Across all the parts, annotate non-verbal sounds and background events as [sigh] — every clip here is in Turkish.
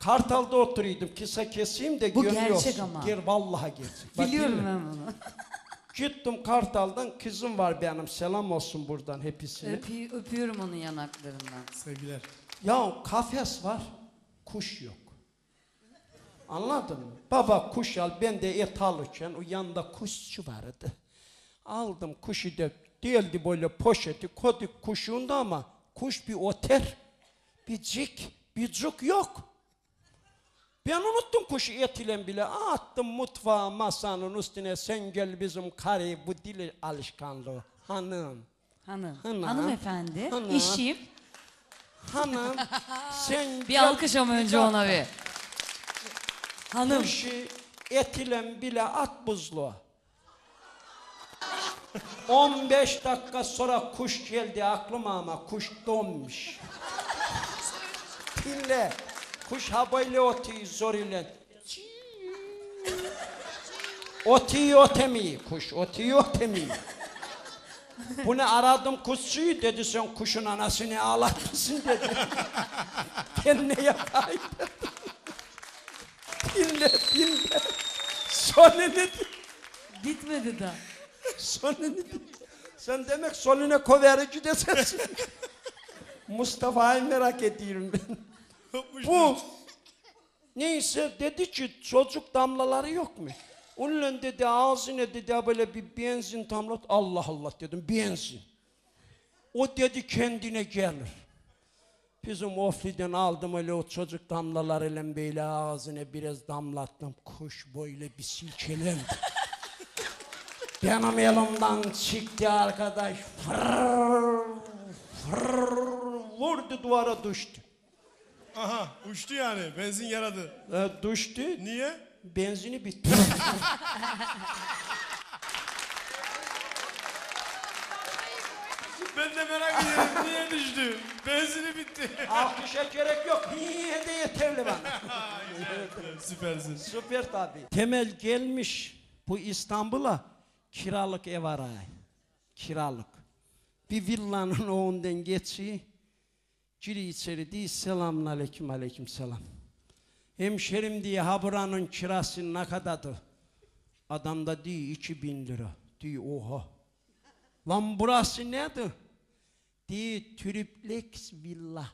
Kartal'da oturuyordum. Kısa keseyim de Bu görüyorsun. gerçek ama. Ger vallahi gerçek. Bak Biliyorum ben bunu. [laughs] Gittim Kartal'dan kızım var benim. Selam olsun buradan hepsine. Öpü- öpüyorum onun yanaklarından. Sevgiler. Ya kafes var, kuş yok. Anladın mı? Baba kuş al, ben de et alırken o yanında kuşçu vardı. Aldım kuşu da değildi böyle poşeti koyduk kuşunda ama kuş bir oter, bir cik, bir cuk yok. Ben unuttum kuşu et ile bile attım mutfağa masanın üstüne sen gel bizim karıyı bu dili alışkanlığı hanım. Hanım. Hanım. Hanımefendi. Hanım. İşim. Hanım sen Bir alkış ama önce ona bir. Hanım. Kuşu etilen bile at buzluğa. [laughs] 15 dakika sonra kuş geldi aklıma ama kuş donmuş. [laughs] Dinle. Kuş otuyor zor ile. Otuyor otemiyor kuş. Otuyor otemiyor. Bunu aradım kuşçuyu dedi sen kuşun anasını ağlatmışsın dedi. [laughs] ben ne yapayım. [laughs] Dinle dinle. Sonra dedi? Bitmedi daha. Sonra dedi? Sen demek solüne koverici de sensin. [laughs] Mustafa'yı merak ediyorum ben. Bu neyse dedi ki çocuk damlaları yok mu? Onunla dedi ağzına dedi böyle bir benzin damlat. Allah Allah dedim benzin. O dedi kendine gelir. Bizim ofliden aldım öyle o çocuk damlalarıyla böyle ağzına biraz damlattım. Kuş böyle bir silkelendi. Benim elimden çıktı arkadaş. Fırr, fırr, vurdu duvara düştü. Aha uçtu yani. Benzin yaradı. E, düştü. Niye? Benzini bitti. [laughs] Ben de merak ediyorum. Niye düştü? Benzini bitti. Alkışa gerek yok. Niye de yeterli bana. [laughs] Süpersin. Süper tabii. Temel gelmiş bu İstanbul'a kiralık ev arayı. Kiralık. Bir villanın önünden geçiyor. Giri içeri diye selamun aleyküm aleyküm selam. Hemşerim diye ha buranın kirası ne kadardı? Adam da diyor 2000 lira. Diyor oha. Lan burası nedir? Diyor triplex villa.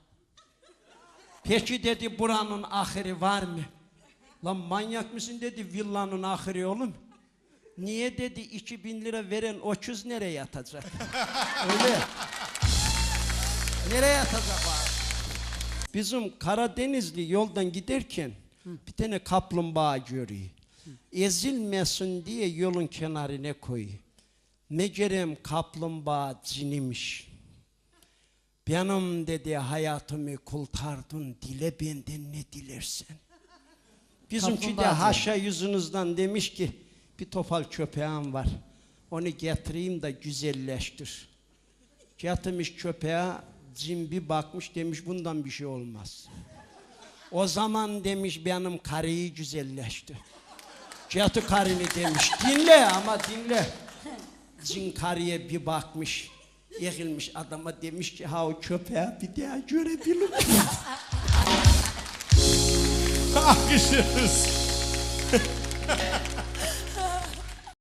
Peki dedi buranın ahiri var mı? Lan manyak mısın dedi villanın ahiri oğlum. Niye dedi 2000 lira veren öküz nereye yatacak? [laughs] Öyle. Nereye yatacak abi? Bizim Karadenizli yoldan giderken bir tane kaplumbağa görüyor. Ezilmesin diye yolun kenarına koyuyor. Mecerem kaplumbağa cinimiş. Benim dedi hayatımı kurtardın dile benden ne dilersen. Bizimki de haşa yüzünüzden demiş ki bir topal köpeğim var. Onu getireyim de güzelleştir. Getirmiş köpeğe cin bir bakmış demiş bundan bir şey olmaz. O zaman demiş benim karıyı güzelleşti. Getir karını demiş. Dinle ama dinle. Cin karıya bir bakmış. Yıkılmış adama demiş ki ha o köpeği bir daha görebilir miyim? Alkışlıyoruz.